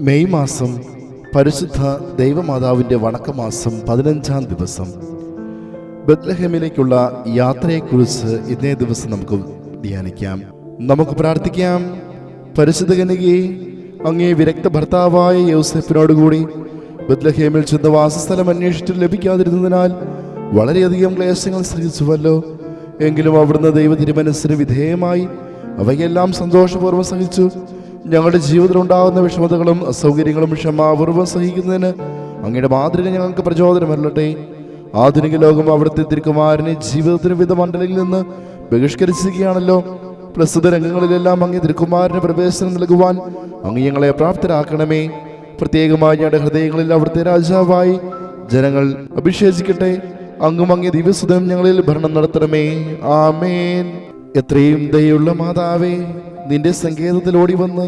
May മാസം പരിശുദ്ധ ദൈവമാതാവിന്റെ വണക്കമാസം പതിനഞ്ചാം ദിവസം. ബത്ലഹേമിലേക്കുള്ള യാത്രയെക്കുറിച്ച് ഇന്നേ ദിവസം നമുക്ക് ധ്യാനിക്കാം. നമുക്ക് പ്രാർത്ഥിക്കാം. പരിശുദ്ധ കന്യകയെ അങ്ങേ വിരക്ത ഭർത്താവായ യൗസഫിനോടുകൂടി ബത്ലഹേമിൽ ചെന്ന് വാസസ്ഥലം അന്വേഷിച്ചിട്ട് ലഭിക്കാതിരുന്നതിനാൽ വളരെയധികം ക്ലേശങ്ങൾ സഹിച്ചുവല്ലോ. എങ്കിലും അവിടുന്ന് ദൈവ തിരുമനസ്സിന് വിധേയമായി അവയെല്ലാം സന്തോഷപൂർവം സഹിച്ചു. ഞങ്ങളുടെ ജീവിതത്തിൽ ഉണ്ടാകുന്ന വിഷമതകളും അസൗകര്യങ്ങളും ക്ഷമാപൂർവം സഹിക്കുന്നതിന് അങ്ങയുടെ മാതൃക ഞങ്ങൾക്ക് പ്രചോദനമല്ലട്ടെ ആധുനിക ലോകം അവിടുത്തെ തിരുക്കുമാരനെ ജീവിതത്തിന് വിധ മണ്ഡലങ്ങളിൽ നിന്ന് ബഹിഷ്കരിച്ചിരിക്കുകയാണല്ലോ. പ്രസ്തുത രംഗങ്ങളിലെല്ലാം അങ്ങ് തിരുക്കുമാരന് പ്രവേശനം നൽകുവാൻ അങ്ങ് ഞങ്ങളെ പ്രാപ്തരാക്കണമേ. പ്രത്യേകമായി ഞങ്ങളുടെ ഹൃദയങ്ങളിൽ അവിടുത്തെ രാജാവായി ജനങ്ങൾ അഭിഷേചിക്കട്ടെ. അങ്ങും അങ്ങേ ദിവസം ഞങ്ങളിൽ ഭരണം നടത്തണമേ. ആമേൻ. എത്രയും ദയുള്ള മാതാവേ നിന്റെ സങ്കേതത്തിൽ ഓടി വന്ന്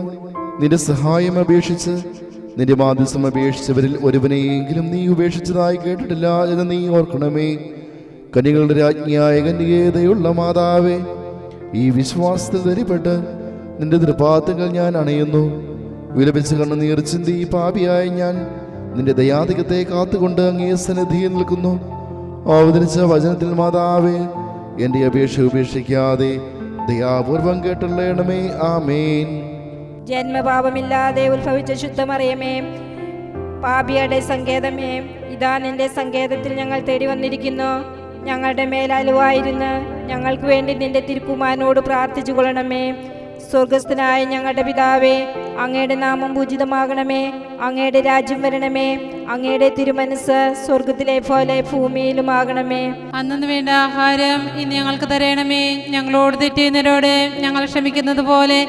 നിന്റെ സഹായം അപേക്ഷിച്ച് നിന്റെ മാധ്യസം അപേക്ഷിച്ചവരിൽ ഒരുവനെയെങ്കിലും നീ ഉപേക്ഷിച്ചതായി കേട്ടിട്ടില്ല എന്ന് നീ ഓർക്കണമേ. കനികളുടെ രാജ്ഞിയായ കന്യകേതയുള്ള മാതാവേ ഈ വിശ്വാസത്തിൽ ധരിപ്പെട്ട് നിന്റെ ദൃപാത്തുകൾ ഞാൻ അണയുന്നു. വിലപിച്ച് കണ്ണ് നീർച്ചിന്തി ഈ പാപിയായ ഞാൻ നിന്റെ ദയാധികത്തെ കാത്തുകൊണ്ട് അങ്ങേ സന്നിധിയിൽ നിൽക്കുന്നു. അവതരിച്ച വചനത്തിൽ മാതാവേ എന്റെ അപേക്ഷ ഉപേക്ഷിക്കാതെ ദയാപൂർവം കേട്ടുള്ളണമേ ആമേൻ. ജന്മപാപമില്ലാതെ ഉത്ഭവിച്ച ശുദ്ധമറിയമേ പാപിയുടെ സങ്കേതമേ ഇതാ നിന്റെ സങ്കേതത്തിൽ ഞങ്ങൾ തേടി വന്നിരിക്കുന്നു. ഞങ്ങളുടെ മേലാലുവായിരുന്നു ഞങ്ങൾക്ക് വേണ്ടി നിന്റെ തിരുക്കുമാനോട് പ്രാർത്ഥിച്ചു കൊള്ളണമേ. സ്വർഗസ്ഥനായ ഞങ്ങളുടെ പിതാവേ അങ്ങയുടെ നാമം പൂജിതമാകണമേ അങ്ങയുടെ രാജ്യം വരണമേ. അങ്ങയുടെ തിരുമനസ് സ്വർഗത്തിലെ പോലെ ഭൂമിയിലും ആകണമേ അന്നു വേണ്ട ആഹാരം ഇന്ന് ഞങ്ങൾക്ക് തരണമേ. ഞങ്ങളോട് തെറ്റുന്നവരോട് ഞങ്ങൾ ക്ഷമിക്കുന്നത് പോലെ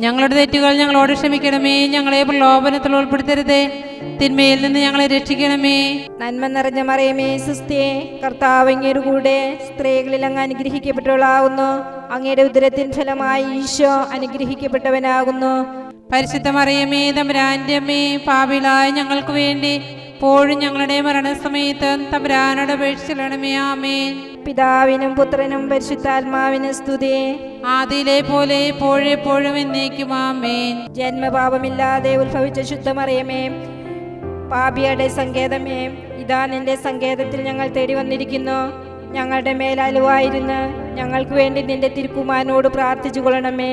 ഞങ്ങളുടെ തെറ്റുകൾ ഞങ്ങളോട് ക്ഷമിക്കണമേ. ഞങ്ങളെ പ്രലോഭനത്തിൽ ഉൾപ്പെടുത്തരുതേ. തിന്മയിൽ നിന്ന് ഞങ്ങളെ രക്ഷിക്കണമേ. നന്മ നിറഞ്ഞ മറിയമേ സുസ്ഥിയെ കർത്താവ് അങ്ങയുടെ കൂടെ സ്ത്രീകളിൽ അങ്ങ് അനുഗ്രഹിക്കപ്പെട്ടവളാകുന്നു അങ്ങയുടെ ഉദരത്തിൻ ഫലമായി ഈശോ അനുഗ്രഹിക്കപ്പെട്ടവനാകുന്നു. പരിശുദ്ധ മറിയമേ തമ്പുരാന്റെ അമ്മേ പാപിളായ ഞങ്ങൾക്ക് വേണ്ടി പോഴും ഞങ്ങളുടെ മരണസമയത്ത് തമ്പുരാനോട് അപേക്ഷിച്ചിടണമേ ആമേൻ. പിതാവിനും പുത്രനും പരിശുദ്ധാത്മാവിനും സ്തുതി. ആദിയിലെ പോലെ എപ്പോഴെപ്പോഴും എന്നേക്കും ആമേൻ. ജന്മപാപമില്ലാതെ ഉത്ഭവിച്ച ശുദ്ധമറിയമേ പാപിയുടെ സങ്കേതമേ ഇതാ നിന്റെ സങ്കേതത്തിൽ ഞങ്ങൾ തേടി വന്നിരിക്കുന്നു. ഞങ്ങളുടെ മേലലുവായിരുന്ന് ഞങ്ങൾക്ക് വേണ്ടി നിന്റെ തിരുക്കുമാരനോട് പ്രാർത്ഥിച്ചു കൊള്ളണമേ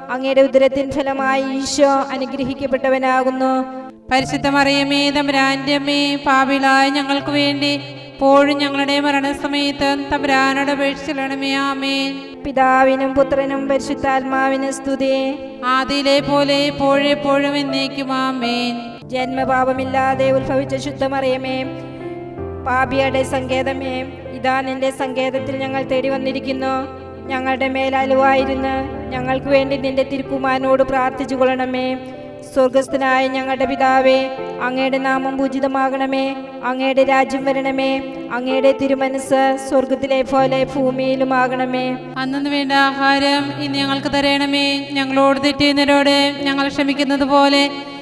അങ്ങയുടെ ഉദരത്തിൻ ഫലമായി ഈശോ അനുഗ്രഹിക്കപ്പെട്ടവനാകുന്നു. പരിശുദ്ധ മറിയമേ തമ്പുരാന്റെ അമ്മേ പാപിളായ ഞങ്ങൾക്ക് വേണ്ടി പോഴും ഞങ്ങളുടെ മരണസമയത്ത് തമ്പുരാനോട് അപേക്ഷിച്ചിടണമേ ആമേൻ. പിതാവിനും പുത്രനും പരിശുദ്ധാത്മാവിനും സ്തുതി. ആദിയിലെ പോലെ എപ്പോഴെപ്പോഴും എന്നേക്കും ആമേൻ. ജന്മപാപമില്ലാതെ ഉത്ഭവിച്ച ശുദ്ധമറിയമേ പാപിയുടെ സങ്കേതമേ ഇതാ നിന്റെ സങ്കേതത്തിൽ ഞങ്ങൾ തേടി വന്നിരിക്കുന്നു ഞങ്ങളുടെ മേലലുവായിരുന്ന് ഞങ്ങൾക്ക് വേണ്ടി നിന്റെ തിരുക്കുമാരനോട് പ്രാർത്ഥിച്ചു കൊള്ളണമേ സ്വർഗസ്ഥനായ ഞങ്ങളുടെ പിതാവേ അങ്ങയുടെ നാമം പൂജിതമാകണമേ. അങ്ങയുടെ രാജ്യം വരണമേ. അങ്ങയുടെ തിരുമനസ് സ്വർഗത്തിലെ പോലെ ഭൂമിയിലും ആകണമേ അന്നു വേണ്ട ആഹാരം ഇന്ന് ഞങ്ങൾക്ക് തരണമേ. ഞങ്ങളോട് തെറ്റുന്നവരോട് ഞങ്ങൾ ക്ഷമിക്കുന്നത് പോലെ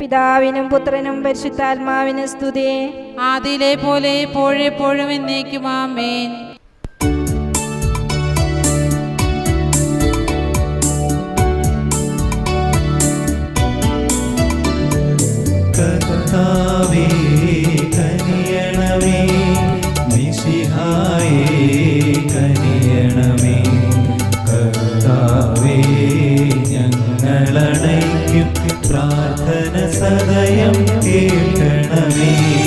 പിതാവിനും പുത്രനും പരിശുദ്ധാത്മാവിനും സ്തുതി. ആദിയിലെ പോലെ എപ്പോഴെപ്പോഴും എന്നേക്കും ആമേൻ സദയം കേൾക്കണമേ.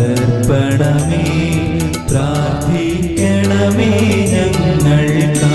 തർപ്പണമേ പ്രാർത്ഥിക്കണമേ ഞങ്ങൾക്കാ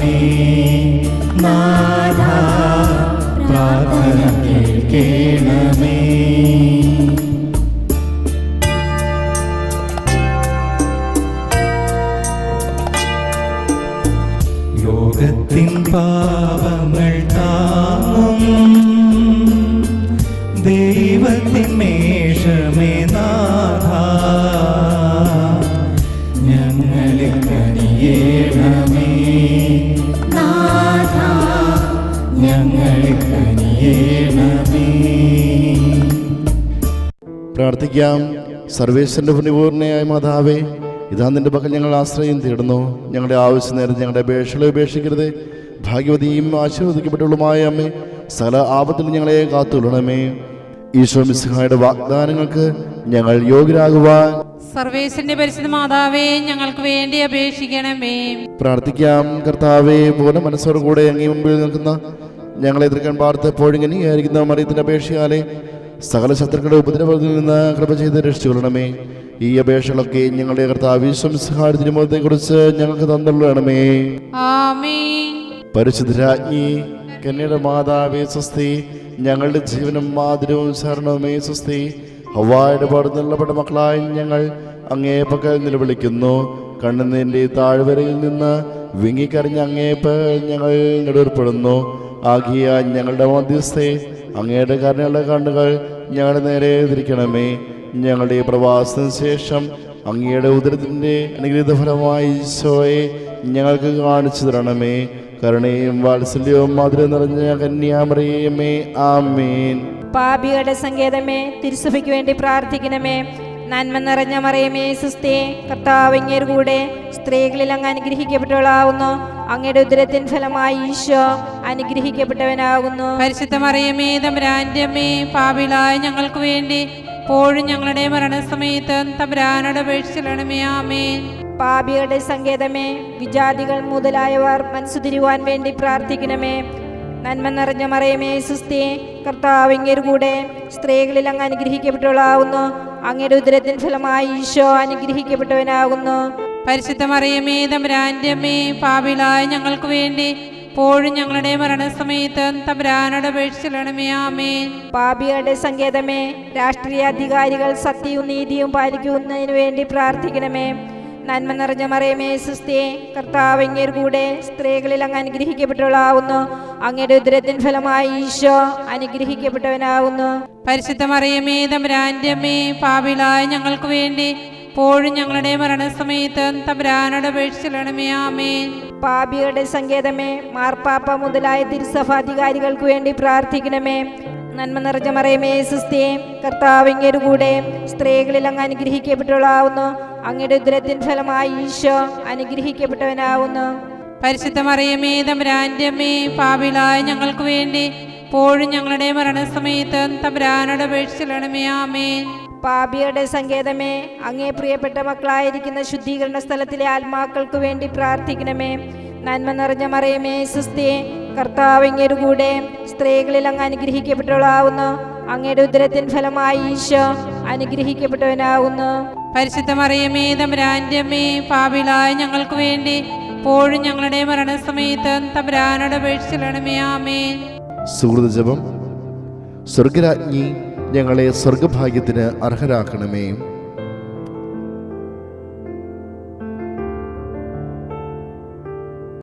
നാഥാ പ്രാർത്ഥന കേൾക്കണമേ. ലോകത്തിൻ പാപങ്ങൾ താങ്ങും. ദൈവത്തിൻ മേഷമേ നാഥ. ഞങ്ങളെ കനിയേണമേ. പ്രാർത്ഥിക്കാം. സർവേശ്വരന്റെ പരിപൂർണയായ മാതാവേ ഇതാ നിന്റെ പകൽ ഞങ്ങൾ ആശ്രയം തേടുന്നു. ഞങ്ങളുടെ ആവശ്യം നേരം ഞങ്ങളുടെ അപേക്ഷകളെ ഉപേക്ഷിക്കരുത്. ഭാഗ്യവതിയും ആശീർവദിക്കപ്പെട്ടുള്ളതുമായ അമ്മേ സകല ആപത്തിൽ ഞങ്ങളെ കാത്തുകൊള്ളണമേ. ഈശോ മിസ്ഹായുടെ വാഗ്ദാനങ്ങൾക്ക് ഞങ്ങൾ യോഗ്യരാകുവാൻ സർവേശന്റെ പരിശുദ്ധ മാതാവേ ഞങ്ങൾക്ക് വേണ്ടി അപേക്ഷിക്കണമേ. പ്രാർത്ഥിക്കാം. കർത്താവേ പോലെ മനസ്സോടുകൂടെ അങ്ങേ മുമ്പിൽ നിൽക്കുന്ന ഞങ്ങളെ എതിർക്കാൻ പാർത്തപ്പോഴും ഇങ്ങനെയായിരിക്കുന്ന മറിയത്തിന്റെ അപേക്ഷയാലെ. സകല ശത്രുക്കളുടെ ഉപദ്രവത്തിൽ നിന്ന് കൃപ ചെയ്ത് രക്ഷിച്ചുകൊള്ളണമേ ഈ അപേക്ഷകളൊക്കെ ഞങ്ങളുടെ കർത്താവ് തിരുമുഖത്തെ കുറിച്ച് ഞങ്ങൾക്ക് തന്നുള്ളണമേ പരിശുദ്ധരാജ്ഞി കന്യയുടെ മാതാവേ സ്വസ്തി ഞങ്ങളുടെ ജീവനും മാതിരവും ശരണവുമേ സ്വസ്തി. ഹവായുടെ പാടുന്നുള്ളപ്പെട്ട മക്കളായ ഞങ്ങൾ അങ്ങേ പക്കൽ നിലവിളിക്കുന്നു. കണ്ണുനീരിന്റെ താഴ്വരയിൽ നിന്ന് വിങ്ങിക്കറിഞ്ഞ് അങ്ങേ പകൽ ഞങ്ങൾ നെടുവർപ്പെടുന്നു ആകിയ ഞങ്ങളുടെ മധ്യസ്ഥെ അങ്ങയുടെ കരുണയുള്ള കണ്ണുകൾ ഞങ്ങളുടെ നേരെ തിരിക്കണമേ ഞങ്ങളുടെ പ്രവാസത്തിന് ശേഷം അങ്ങയുടെ ഉദരത്തിന്റെ അനുഗ്രഹീത ഫലമായി ഈശോയെ ഞങ്ങൾക്ക് കാണിച്ചു തരണമേ. കരുണയും വാത്സല്യവും മധുരം നിറഞ്ഞ കന്യാമറിയമേ. ആമേൻ. പാപികളുടെ സങ്കേതമേ തിരുസഭയ്ക്ക് വേണ്ടി പ്രാർത്ഥിക്കണമേ. നന്മ നിറഞ്ഞ മറിയമേ സുസ്ഥേ കർത്താവ് അങ്ങേര് കൂടെ സ്ത്രീകളിൽ അങ്ങ് അനുഗ്രഹിക്കപ്പെട്ടവളാവുന്നു. അങ്ങയുടെ ഉദരത്തിൻ ഫലമായി ഈശോ അനുഗ്രഹിക്കപ്പെട്ടവനാകുന്നു. പരിശുദ്ധ മറിയമേ തമ്പുരാന്റെ അമ്മേ പാപിളായ ഞങ്ങൾക്ക് വേണ്ടി പോഴും ഞങ്ങളുടെ മരണസമയത്ത് തമ്പുരാനോട് അപേക്ഷിച്ചിടണമേ ആമേൻ. പാപികളുടെ സങ്കേതമേ വിജാതികൾ മുതലായവർ മനസ്സുതിരുവാൻ വേണ്ടി പ്രാർത്ഥിക്കണമേ. നന്മ നിറഞ്ഞ മറിയമേ സുസ്തി കർത്താവിങ്ങേരു കൂടെ സ്ത്രീകളിൽ അങ്ങ് അനുഗ്രഹിക്കപ്പെട്ടവളാവുന്നു. അങ്ങയുടെ ഉദരത്തിൻ ഫലമായി ഈശോ അനുഗ്രഹിക്കപ്പെട്ടവനാകുന്നു. പരിശുദ്ധ മറിയമേ തമ്പുരാന്റെ അമ്മേ പാപിളായ ഞങ്ങൾക്ക് വേണ്ടി പോഴും ഞങ്ങളുടെ മരണസമയത്ത് തമ്പുരാനോട് അപേക്ഷിച്ചിടണമേ ആമേ പാപികളുടെ സങ്കേതമേ രാഷ്ട്രീയ അധികാരികൾ സത്യവും നീതിയും പാലിക്കുന്നതിന് വേണ്ടി പ്രാർത്ഥിക്കണമേ. നന്മ നിറഞ്ഞ മറിയമേ സുസ്ഥേ കർത്താവ് അങ്ങേര് കൂടെ സ്ത്രീകളിൽ അങ്ങ് അനുഗ്രഹിക്കപ്പെട്ടവളാവുന്നു. അങ്ങയുടെ ഉദരത്തിൻ ഫലമായി ഈശോ അനുഗ്രഹിക്കപ്പെട്ടവനാവുന്നു. പരിശുദ്ധ മറിയമേ തമ്പുരാന്റെ അമ്മേ പാപിളായ ഞങ്ങൾക്ക് വേണ്ടി പോഴും ഞങ്ങളുടെ മരണസമയത്ത് തമ്പുരാനോട് അപേക്ഷിച്ചിടണമേ പാപികളുടെ സങ്കേതമേ മാർപ്പാപ്പ മുതലായ തിരുസഭാധികാരികൾക്ക് വേണ്ടി പ്രാർത്ഥിക്കണമേ. നന്മ നിറഞ്ഞ മറയമേ സുസ്ഥേ കർത്താവ് അങ്ങേര് കൂടെ സ്ത്രീകളിൽ അങ്ങ് അനുഗ്രഹിക്കപ്പെട്ടവളാവുന്നു അങ്ങയുടെ ഉദ്രത്തിൻ ഫലമായി ഈശോ അനുഗ്രഹിക്കപ്പെട്ടവനാവുന്നു. പരിശുദ്ധ മറിയമേ തമ്പുരാന്റെ അമ്മേ പാപിളായ ഞങ്ങൾക്ക് വേണ്ടി പോഴും ഞങ്ങളുടെ മരണസമയത്ത് തമ്പുരാനോട് അപേക്ഷിച്ചിടണമേ ആമേൻ. പാപിയുടെ സങ്കേതമേ അങ്ങേ പ്രിയപ്പെട്ട മക്കളായിരിക്കുന്ന ശുദ്ധീകരണ സ്ഥലത്തിലെ ആത്മാക്കൾക്ക് വേണ്ടി പ്രാർത്ഥിക്കണമേ. നന്മ നിറഞ്ഞ മറിയമേ സുസ്ഥേ കർത്താവ് അങ്ങേരു കൂടെ സ്ത്രീകളിൽ അങ്ങ് അനുഗ്രഹിക്കപ്പെട്ടവളാവുന്നു. അങ്ങയുടെ ഉദരത്തിൻ ഫലമായി ഈശോ അനുഗ്രഹിക്കപ്പെട്ടവനാവുന്നു. പരിശുദ്ധമറിയമേ മറിയമേ തമ്പുരാന്റെ അമ്മേ പാപിളായ ഞങ്ങൾക്ക് വേണ്ടി ഇപ്പോഴും ഞങ്ങളുടെ മരണസമയത്ത് തമ്പുരാനോട് അപേക്ഷിച്ചിടണമേ ആമേൻ. സുഹൃത ജപം. സ്വർഗരാജ്ഞി ഞങ്ങളെ സ്വർഗഭാഗ്യത്തിന് അർഹരാക്കണമേ.